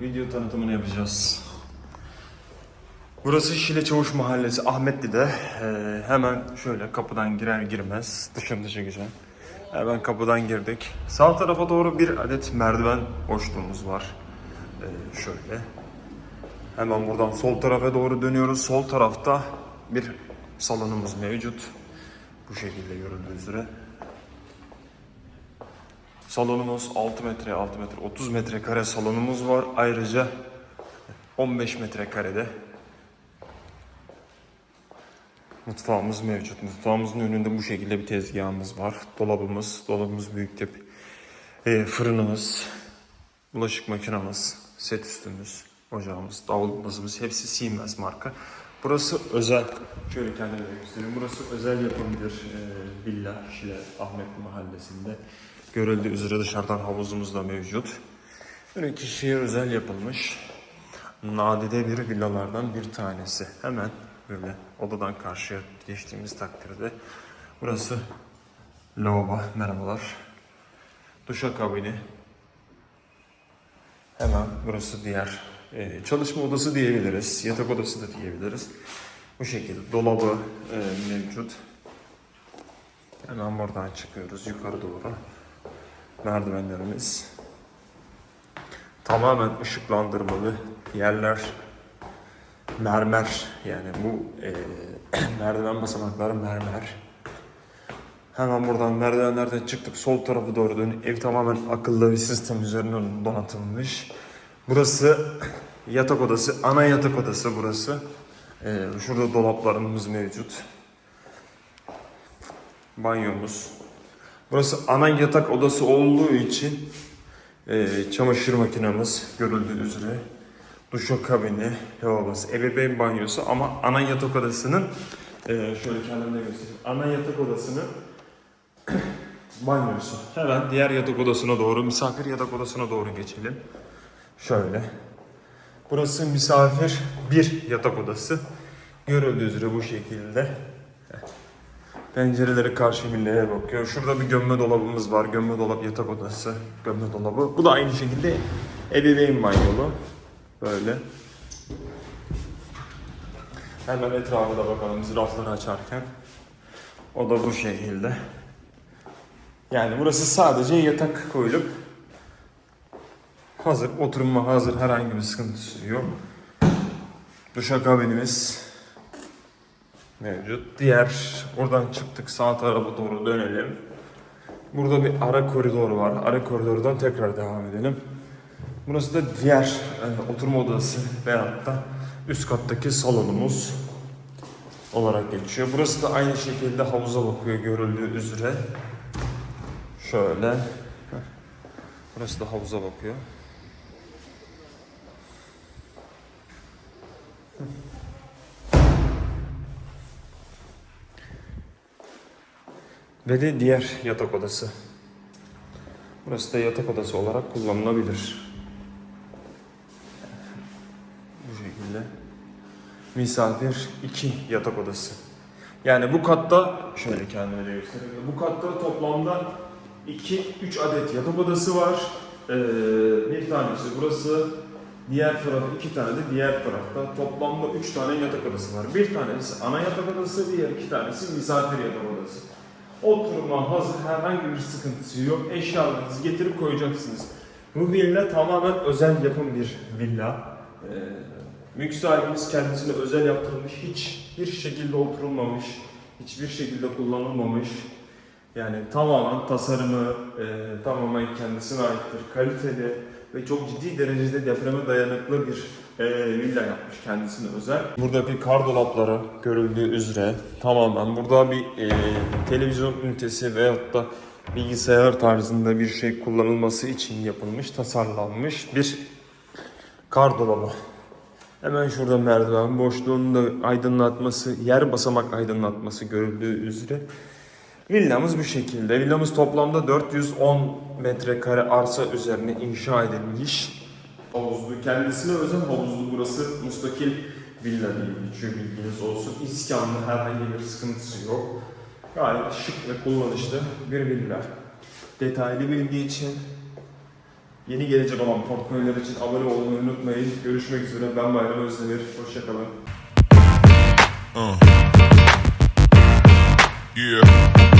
video tanıtımını yapacağız. Burası Şile Çavuş Mahallesi Ahmetli'de. Ee, hemen şöyle kapıdan girer girmez dışında çekeceğim. Hemen kapıdan girdik. Sağ tarafa doğru bir adet merdiven boşluğumuz var. Ee, şöyle. Hemen buradan sol tarafa doğru dönüyoruz. Sol tarafta bir salonumuz mevcut. Bu şekilde görüldüğü üzere. Salonumuz 6 metre, 6 metre, 30 metrekare salonumuz var. Ayrıca 15 metrekarede mutfağımız mevcut. Mutfağımızın önünde bu şekilde bir tezgahımız var. Dolabımız, dolabımız büyük tip. Ee, fırınımız, bulaşık makinamız, set üstümüz, ocağımız, davlumbazımız hepsi Siemens marka. Burası özel, şöyle kendime göstereyim. Burası özel yapım bir e, villa Şile Ahmet Mahallesi'nde. Görüldüğü üzere dışarıdan havuzumuz da mevcut. Böyle kişiye özel yapılmış nadide bir villalardan bir tanesi. Hemen böyle odadan karşıya geçtiğimiz takdirde burası lavabo. Merhabalar. Duşakabini. Hemen burası diğer e, çalışma odası diyebiliriz. Yatak odası da diyebiliriz. Bu şekilde dolabı e, mevcut. Hemen buradan çıkıyoruz yukarı doğru. Merdivenlerimiz. Tamamen ışıklandırmalı yerler. Mermer yani bu e, merdiven basamakları mermer. Hemen buradan merdivenlerden çıktık. Sol tarafı doğru dön. Ev tamamen akıllı bir sistem üzerinden donatılmış. Burası yatak odası. Ana yatak odası burası. Ee, şurada dolaplarımız mevcut. Banyomuz. Burası ana yatak odası olduğu için e, çamaşır makinemiz görüldüğü üzere. Duşakabini, lavabosu, ebeveyn banyosu ama ana yatak odasının e, şöyle kendimde göstereyim. Ana yatak odasının banyosu. Hemen diğer yatak odasına doğru, misafir yatak odasına doğru geçelim. Şöyle. Burası misafir bir yatak odası. Görüldüğü üzere bu şekilde. Pencereleri karşı villaya bakıyor. Şurada bir gömme dolabımız var. Gömme dolap yatak odası. Gömme dolabı. Bu da aynı şekilde ebeveyn banyolu. Böyle. Hemen etrafa da bakalım biz rafları açarken. O da bu şekilde. Yani burası sadece yatak koyulup hazır, oturma hazır herhangi bir sıkıntısı yok. Duşakabinimiz mevcut. Diğer oradan çıktık sağ tarafa doğru dönelim. Burada bir ara koridor var. Ara koridordan tekrar devam edelim. Burası da diğer e, oturma odası veyahut da üst kattaki salonumuz olarak geçiyor. Burası da aynı şekilde havuza bakıyor görüldüğü üzere. Şöyle. Burası da havuza bakıyor. Ve de diğer yatak odası. Burası da yatak odası olarak kullanılabilir. Bu şekilde. Misafir 2 yatak odası. Yani bu katta şöyle kendime de göstereyim. Bu katta toplamda 2-3 adet yatak odası var. Ee, bir tanesi burası. Diğer taraf iki tane de diğer tarafta. Toplamda 3 tane yatak odası var. Bir tanesi ana yatak odası, diğer iki tanesi misafir yatak odası. Oturma hazır herhangi bir sıkıntısı yok. Eşyalarınızı getirip koyacaksınız. Bu villa tamamen özel yapım bir villa. Ee, mülk sahibimiz kendisine özel yaptırılmış, hiçbir şekilde oturulmamış, hiçbir şekilde kullanılmamış. Yani tamamen tasarımı e, tamamen kendisine aittir. Kaliteli ve çok ciddi derecede depreme dayanıklı bir e, villa yapmış kendisine özel. Buradaki kar dolapları görüldüğü üzere tamamen burada bir e, televizyon ünitesi veyahut da bilgisayar tarzında bir şey kullanılması için yapılmış, tasarlanmış bir kar dolabı. Hemen şurada merdiven boşluğunu da aydınlatması, yer basamak aydınlatması görüldüğü üzere. Villamız bu şekilde. Villamız toplamda 410 metrekare arsa üzerine inşa edilmiş. Havuzlu, kendisine özel havuzlu burası müstakil villa diye geçiyor bilginiz olsun. İskanlı herhangi bir sıkıntısı yok. Gayet şık ve kullanışlı bir villa. Detaylı bilgi için Yeni gelecek olan portföyler için abone olmayı unutmayın. Görüşmek üzere. Ben Bayram Özdemir. Hoşçakalın. Uh. Yeah.